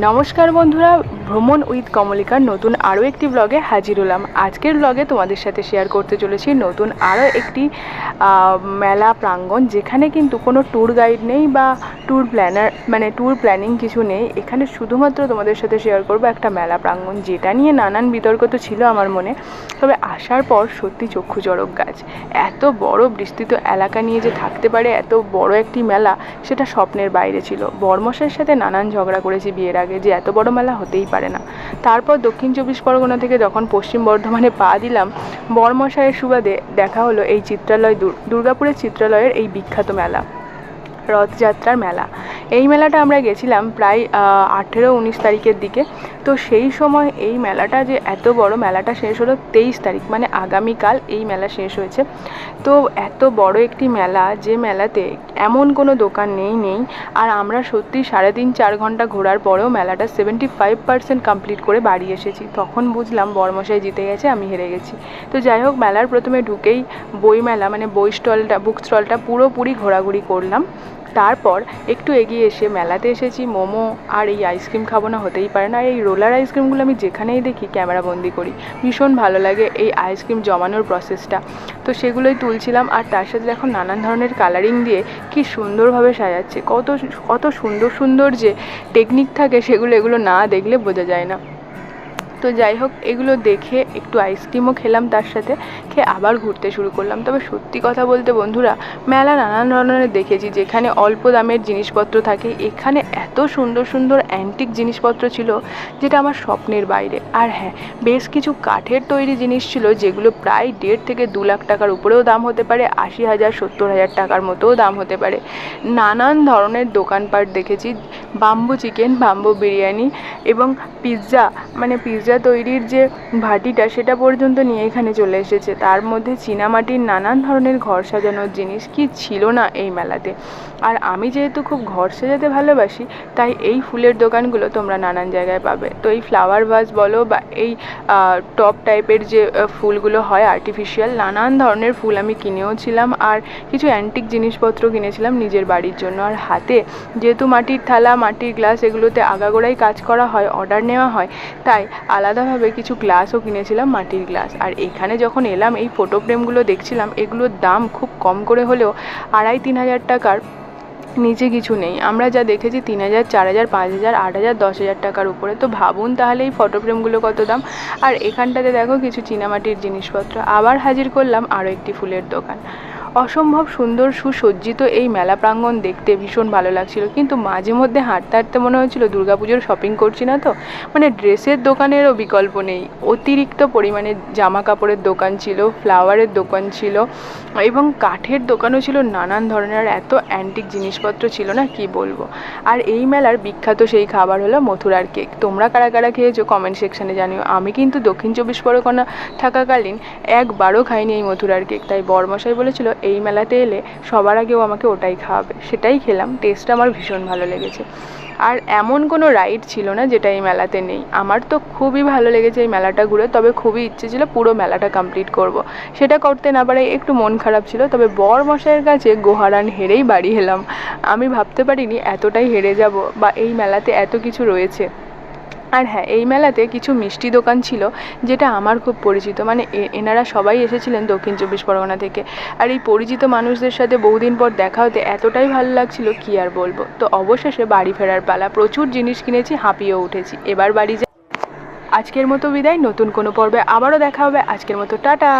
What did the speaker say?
নমস্কার বন্ধুরা ভ্রমণ উইথ কমলিকার নতুন আরও একটি ব্লগে হাজির হলাম। আজকের ব্লগে তোমাদের সাথে শেয়ার করতে চলেছি নতুন আরও একটি মেলা প্রাঙ্গণ, যেখানে কিন্তু কোনো ট্যুর গাইড নেই বা ট্যুর প্ল্যানার মানে ট্যুর প্ল্যানিং কিছু নেই। এখানে শুধুমাত্র তোমাদের সাথে শেয়ার করব একটা মেলা প্রাঙ্গণ, যেটা নিয়ে নানান বিতর্ক তো ছিল আমার মনে। তবে আসার পর সত্যি চক্ষু চড়ক গাছ। এত বড় বিস্তৃত এলাকা নিয়ে যে থাকতে পারে এত বড় একটি মেলা, সেটা স্বপ্নের বাইরে ছিল। বর্মশের সাথে নানান ঝগড়া করেছি বিয়ের আগে, যে এত বড় মেলা হতেই পারে না। তারপর দক্ষিণ চব্বিশ পরগনা থেকে যখন পশ্চিম বর্ধমানে পা দিলাম বর্মশায়ের সুবাদে দেখা হলো এই চিত্রালয় দুর- দুর্গাপুরের চিত্রালয়ের এই বিখ্যাত মেলা। রথযাত্রার মেলা। এই মেলাটা আমরা গেছিলাম প্রায় আঠেরো উনিশ তারিখের দিকে। তো সেই সময় এই মেলাটা যে এত বড় মেলাটা শেষ হলো তেইশ তারিখ মানে আগামীকাল এই মেলা শেষ হয়েছে। তো এত বড় একটি মেলা, যে মেলাতে এমন কোনো দোকান নেই নেই। আর আমরা সত্যি সাড়ে তিন চার ঘণ্টা ঘোরার পরেও মেলাটা সেভেন্টি ফাইভ পার্সেন্ট কমপ্লিট করে বাড়ি এসেছি। তখন বুঝলাম বর্মশাই জিতে গেছে, আমি হেরে গেছি। তো যাই হোক, মেলার প্রথমে ঢুকেই বই মেলা মানে বই স্টলটা বুক স্টলটা পুরোপুরি ঘোরাঘুরি করলাম। তারপর একটু এগিয়ে এসে মেলাতে এসেছি, মোমো আর এই আইসক্রিম খাব না হতেই পারে না। আর এই রোলার আইসক্রিমগুলো আমি যেখানেই দেখি ক্যামেরা বন্দি করি। ভীষণ ভালো লাগে এই আইসক্রিম জমানোর প্রসেসটা তো সেগুলোই তুলছিলাম আর তার সাথে এখন নানান ধরনের কালারিং দিয়ে কি সুন্দরভাবে সাজাচ্ছে। কত কত সুন্দর সুন্দর যে টেকনিক থাকে সেগুলো এগুলো না দেখলে বোঝা যায় না। তো যাই হোক, এগুলো দেখে একটু আইসক্রিমও খেলাম তার সাথে, খেয়ে আবার ঘুরতে শুরু করলাম। তবে সত্যি কথা বলতে বন্ধুরা, মেলা নানান ধরনের দেখেছি, যেখানে অল্প দামের জিনিসপত্র থাকে। এখানে এত সুন্দর সুন্দর অ্যান্টিক জিনিসপত্র ছিল, যেটা আমার স্বপ্নের বাইরে। আর হ্যাঁ বেশ কিছু কাঠের তৈরি জিনিস ছিল, যেগুলো প্রায় দেড় থেকে দু লাখ টাকার উপরেও দাম হতে পারে, আশি হাজার, সত্তর হাজার টাকার মতোও দাম হতে পারে। নানান ধরনের দোকানপাট দেখেছি বাম্বু চিকেন বাম্বু বিরিয়ানি এবং পিৎজা মানে পিৎজা তৈরির যে ভাটিটা, সেটা পর্যন্ত নিয়ে এখানে চলে এসেছে। তার মধ্যে চীনামাটির নানান ধরনের ঘর সাজানোর জিনিস কি ছিল না এই মেলাতে? আর আমি যেহেতু খুব ঘর সাজাতে ভালোবাসি, তাই এই ফুলের দোকানগুলো তোমরা নানান জায়গায় পাবে। তো এই ফ্লাওয়ার ভাস বলো বা এই টপ টাইপের যে ফুলগুলো হয় আর্টিফিশিয়াল নানান ধরনের ফুল আমি কিনেও ছিলাম আর কিছু অ্যান্টিক জিনিসপত্র কিনেছিলাম নিজের বাড়ির জন্য। আর হাতে যেহেতু মাটির থালা, মাটির গ্লাস এগুলোতে আগাগোড়াই কাজ করা হয় অর্ডার নেওয়া হয়, তাই আলাদাভাবে কিছু গ্লাসও কিনেছিলাম, মাটির গ্লাস আর এখানে যখন এলাম, এই ফটো ফ্রেমগুলো দেখছিলাম, এগুলোর দাম খুব কম করে হলেও আড়াই তিন হাজার টাকার নিচে কিছু নেই। আমরা যা দেখেছি তিন হাজার, চার হাজার, পাঁচ হাজার, আট হাজার, দশ হাজার টাকার উপরে। তো ভাবুন তাহলে এই ফটো ফ্রেমগুলো কত দাম? আর এখানটাতে দেখো কিছু চীনামাটির জিনিসপত্র। আবার হাজির করলাম আরও একটি ফুলের দোকান। অসম্ভব সুন্দর সুসজ্জিত এই মেলা প্রাঙ্গণ দেখতে ভীষণ ভালো লাগছিল। কিন্তু মাঝে মধ্যে হাঁটতে হাঁটতে মনে হচ্ছিল দুর্গাপুজোর শপিং করছি না তো। মানে ড্রেসের দোকানেরও বিকল্প নেই। অতিরিক্ত পরিমাণে জামা কাপড়ের দোকান ছিল ফ্লাওয়ারের দোকান ছিল এবং কাঠের দোকানও ছিল। নানান ধরনের এত অ্যান্টিক জিনিসপত্র ছিল না, কি বলব? আর এই মেলার বিখ্যাত সেই খাবার হলো মথুরার কেক তোমরা কারা কারা খেয়েছো কমেন্ট সেকশানে জানিও। আমি কিন্তু দক্ষিণ চব্বিশ পরগনা থাকাকালীন একবারও খাইনি এই মথুরার কেক তাই বরমশাই বলেছিল এই মেলাতে এলে সবার আগেও আমাকে ওটাই খাওয়াবে। সেটাই খেলাম। টেস্টটা আমার ভীষণ ভালো লেগেছে। আর এমন কোনো রাইড ছিল না যেটা এই মেলাতে নেই। আমার তো খুবই ভালো লেগেছে এই মেলাটা ঘুরে। তবে খুবই ইচ্ছে ছিল পুরো মেলাটা কমপ্লিট করব। সেটা করতে না পারে একটু মন খারাপ ছিল। তবে বর মশাইয়ের কাছে গোহারান হেরেই বাড়ি এলাম। আমি ভাবতে পারিনি এতটাই হেরে যাব বা এই মেলাতে এত কিছু রয়েছে। আর হ্যাঁ এই মেলাতে কিছু মিষ্টি দোকান ছিল যেটা আমার খুব পরিচিত। মানে এনারা সবাই এসেছিলেন দক্ষিণ চব্বিশ পরগনা থেকে। আর এই পরিচিত মানুষদের সাথে বহুদিন পর দেখা হতে এতটাই ভালো লাগছিল কি আর বলব? তো অবশেষে বাড়ি ফেরার পালা প্রচুর জিনিস কিনেছি, হাঁপিয়েও উঠেছি। এবার বাড়ি যা আজকের মতো বিদায়, নতুন কোনো পর্বে আবারও দেখা হবে। আজকের মতো টাটা!